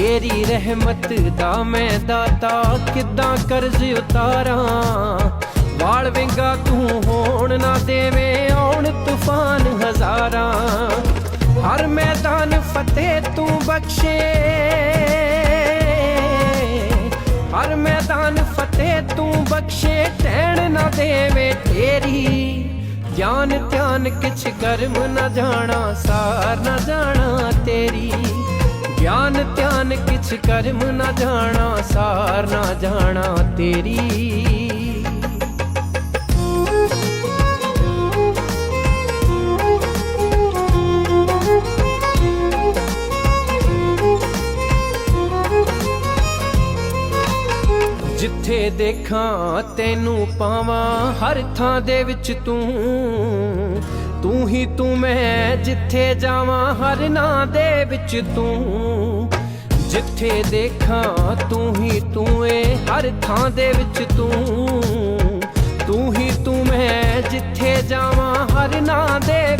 ਤੇਰੀ ਰਹਿਮਤ ਦਾ ਮੈਂ ਦਾਤਾ, ਕਿੱਦਾਂ ਕਰਜ਼ ਉਤਾਰਾਂ? ਵਾਲ ਵਿੰਗਾ ਤੂੰ ਹੋਣ ਨਾ ਦੇਵੇਂ, ਆਉਣ ਤੂਫਾਨ ਹਜ਼ਾਰਾਂ। ਹਰ ਮੈਦਾਨ ਫਤਿਹ ਤੂੰ ਬਖਸ਼ੇ। ਹਰ ਮੈਦਾਨ ਫਤਿਹ ਤੂੰ ਬਖਸ਼ੇ, ਟਹਿਣ ਨਾ ਦੇਵੇ ਤੇਰੀ। ਗਿਆਨ ਧਿਆਨ ਕਿਛ ਕਰਮ ਨਾ ਜਾਣਾ, ਸਾਰ ਨਾ ਜਾਣਾ ਤੇਰੀ। ਗਿਆਨ ਧਿਆਨ ਕਿਛ ਕਰਮ ਨਾ ਜਾਣਾ, ਸਾਰ ਨਾ ਜਾਣਾ ਤੇਰੀ। ਜਿੱਥੇ ਦੇਖਾਂ ਤੈਨੂੰ ਪਾਵਾਂ, ਹਰ ਥਾਂ ਦੇ ਵਿੱਚ ਤੂੰ ਤੂੰ। ਹੀ ਤੂੰ ਮੈਂ, ਜਿੱਥੇ ਜਾਵਾਂ ਹਰ ਨਾਂ ਦੇ ਵਿੱਚ ਤੂੰ। ਜਿੱਥੇ ਦੇਖਾਂ ਤੂੰ ਹੀ ਤੂੰ ਏ, ਹਰ ਥਾਂ ਦੇ ਵਿੱਚ ਤੂੰ। ਤੂੰ ਹੀ ਤੂੰ ਮੈਂ, ਜਿੱਥੇ ਜਾਵਾਂ ਹਰ ਨਾਂ ਦੇ